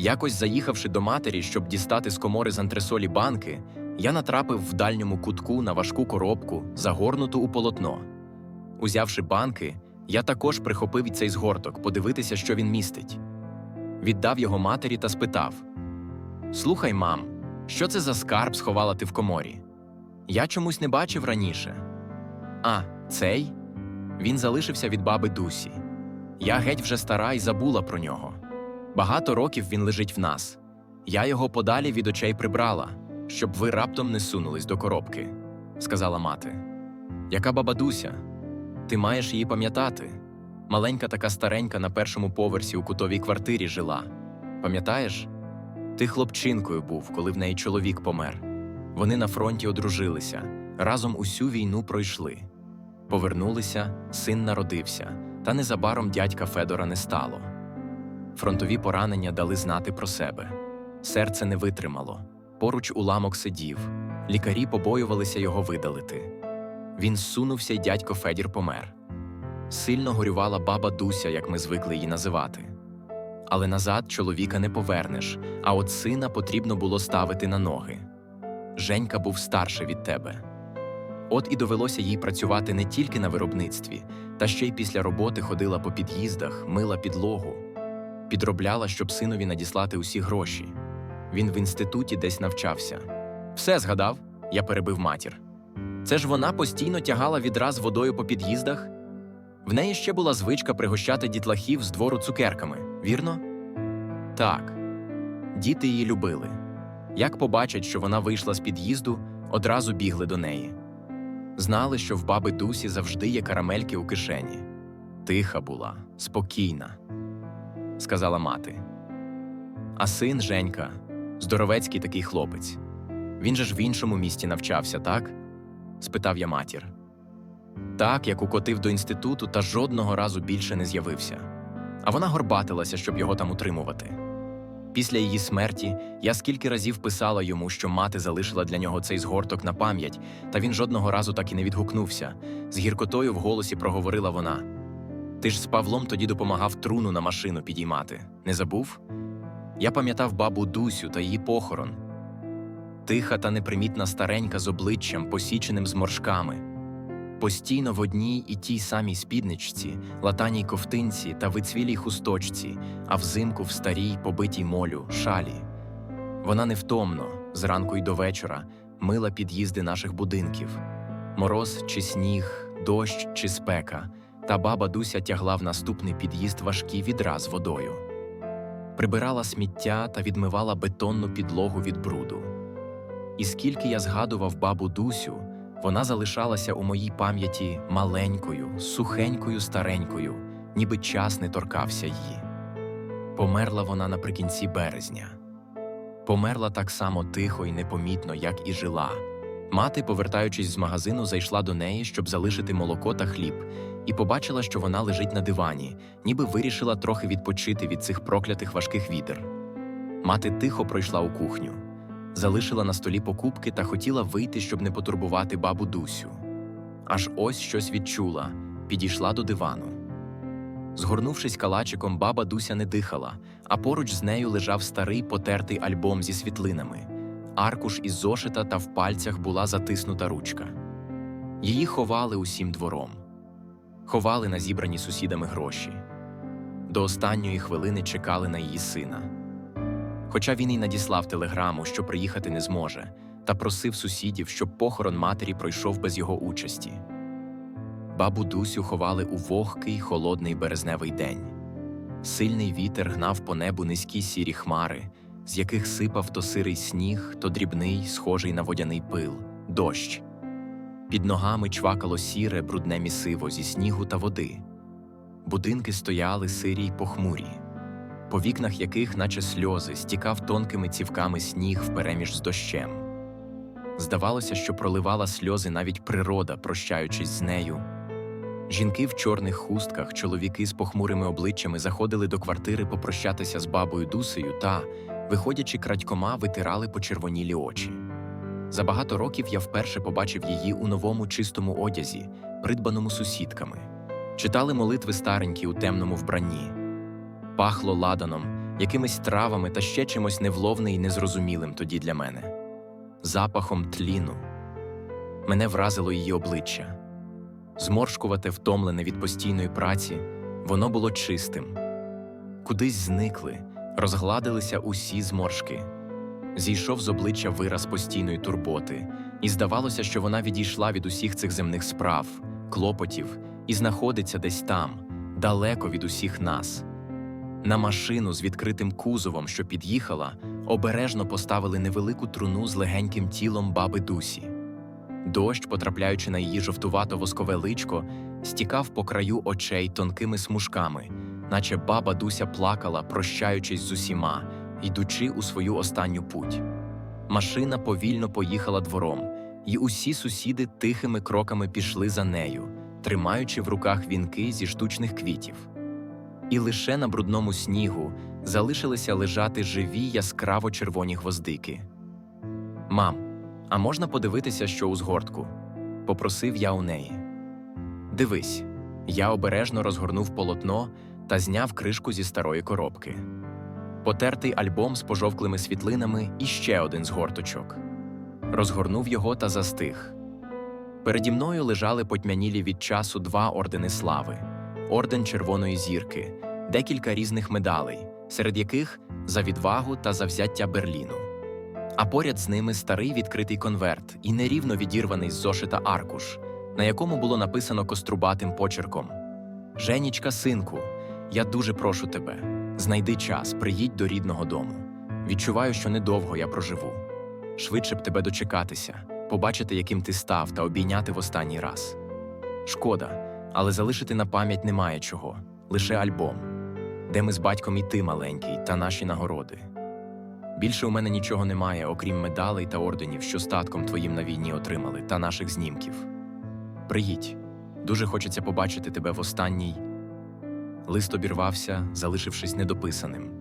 Якось заїхавши до матері, щоб дістати з комори з антресолі банки, я натрапив в дальньому кутку на важку коробку, загорнуту у полотно. Узявши банки, я також прихопив цей згорток подивитися, що він містить. Віддав його матері та спитав: Слухай, мам, що це за скарб сховала ти в коморі? Я чомусь не бачив раніше. А, цей? Він залишився від баби Дусі. Я геть вже стара і забула про нього. Багато років він лежить в нас. Я його подалі від очей прибрала, щоб ви раптом не сунулись до коробки, сказала мати. Яка баба Дуся? Ти маєш її пам'ятати. Маленька така старенька на першому поверсі у кутовій квартирі жила. Пам'ятаєш? Ти хлопчинкою був, коли в неї чоловік помер. Вони на фронті одружилися, разом усю війну пройшли. Повернулися, син народився, та незабаром дядька Федора не стало. Фронтові поранення дали знати про себе. Серце не витримало. Поруч уламок сидів. Лікарі побоювалися його видалити. Він зсунувся, й дядько Федір помер. Сильно горювала баба Дуся, як ми звикли її називати. Але назад чоловіка не повернеш, а от сина потрібно було ставити на ноги. Женька був старше від тебе. От і довелося їй працювати не тільки на виробництві, та ще й після роботи ходила по під'їздах, мила підлогу, підробляла, щоб синові надіслати усі гроші. Він в інституті десь навчався. Все згадав, я перебив матір. Це ж вона постійно тягала відра з водою по під'їздах. В неї ще була звичка пригощати дітлахів з двору цукерками, вірно? Так. Діти її любили. Як побачать, що вона вийшла з під'їзду, одразу бігли до неї. Знали, що в баби Дусі завжди є карамельки у кишені. Тиха була, спокійна, сказала мати. А син Женька, здоровецький такий хлопець. Він же ж в іншому місті навчався, так? спитав я матір. Так, як укотив до інституту та жодного разу більше не з'явився. А вона горбатилася, щоб його там утримувати. Після її смерті я скільки разів писала йому, що мати залишила для нього цей згорток на пам'ять, та він жодного разу так і не відгукнувся. З гіркотою в голосі проговорила вона: Ти ж з Павлом тоді допомагав труну на машину підіймати. Не забув? Я пам'ятав бабу Дусю та її похорон. Тиха та непримітна старенька з обличчям, посіченим зморшками. Постійно в одній і тій самій спідничці, латаній ковтинці та вицвілій хусточці, а взимку в старій, побитій молю, шалі. Вона невтомно, зранку й до вечора, мила під'їзди наших будинків. Мороз чи сніг, дощ чи спека, та баба Дуся тягла в наступний під'їзд важкі відра з водою. Прибирала сміття та відмивала бетонну підлогу від бруду. І скільки я згадував бабу Дусю, вона залишалася у моїй пам'яті маленькою, сухенькою, старенькою, ніби час не торкався її. Померла вона наприкінці березня. Померла так само тихо і непомітно, як і жила. Мати, повертаючись з магазину, зайшла до неї, щоб залишити молоко та хліб, і побачила, що вона лежить на дивані, ніби вирішила трохи відпочити від цих проклятих важких відер. Мати тихо пройшла у кухню залишила на столі покупки та хотіла вийти, щоб не потурбувати бабу Дусю. Аж ось щось відчула, підійшла до дивану. Згорнувшись калачиком, баба Дуся не дихала, а поруч з нею лежав старий потертий альбом зі світлинами, аркуш із зошита та в пальцях була затиснута ручка. Її ховали усім двором, ховали на зібрані сусідами гроші. До останньої хвилини чекали на її сина. Хоча він і надіслав телеграму, що приїхати не зможе, та просив сусідів, щоб похорон матері пройшов без його участі. Бабу Дусю ховали у вогкий холодний березневий день. Сильний вітер гнав по небу низькі сірі хмари, з яких сипав то сирий сніг, то дрібний, схожий на водяний пил, дощ. Під ногами чвакало сіре, брудне місиво зі снігу та води. Будинки стояли сирі й похмурі по вікнах яких, наче сльози, стікав тонкими цівками сніг впереміж з дощем. Здавалося, що проливала сльози навіть природа, прощаючись з нею. Жінки в чорних хустках, чоловіки з похмурими обличчями заходили до квартири попрощатися з бабою Дусею та, виходячи крадькома, витирали почервонілі очі. За багато років я вперше побачив її у новому чистому одязі, придбаному сусідками. Читали молитви старенькі у темному вбранні пахло ладаном, якимись травами та ще чимось невловне і незрозумілим тоді для мене, запахом тліну. Мене вразило її обличчя. Зморшкувате, втомлене від постійної праці, воно було чистим. Кудись зникли, розгладилися усі зморшки. Зійшов з обличчя вираз постійної турботи, і здавалося, що вона відійшла від усіх цих земних справ, клопотів і знаходиться десь там, далеко від усіх нас. На машину з відкритим кузовом, що під'їхала, обережно поставили невелику труну з легеньким тілом баби Дусі. Дощ, потрапляючи на її жовтувато воскове личко, стікав по краю очей тонкими смужками, наче баба Дуся плакала, прощаючись з усіма, йдучи у свою останню путь. Машина повільно поїхала двором, і усі сусіди тихими кроками пішли за нею, тримаючи в руках вінки зі штучних квітів. І лише на брудному снігу залишилися лежати живі яскраво червоні гвоздики. Мам, а можна подивитися, що у згортку? попросив я у неї. Дивись, я обережно розгорнув полотно та зняв кришку зі старої коробки. Потертий альбом з пожовклими світлинами і ще один згорточок. Розгорнув його та застиг. Переді мною лежали потьмянілі від часу два ордени слави: орден Червоної зірки, декілька різних медалей, серед яких за відвагу та завзяття Берліну. А поряд з ними старий відкритий конверт і нерівно відірваний з зошита аркуш, на якому було написано кострубатим почерком: Женічка, синку, я дуже прошу тебе, знайди час, приїдь до рідного дому. Відчуваю, що недовго я проживу. Швидше б тебе дочекатися, побачити, яким ти став, та обійняти в останній раз. Шкода, але залишити на пам'ять немає чого, лише альбом, де ми з батьком і ти маленький, та наші нагороди. Більше у мене нічого немає, окрім медалей та орденів, що статком твоїм на війні отримали, та наших знімків. Приїдь, дуже хочеться побачити тебе в останній. Лист обірвався, залишившись недописаним.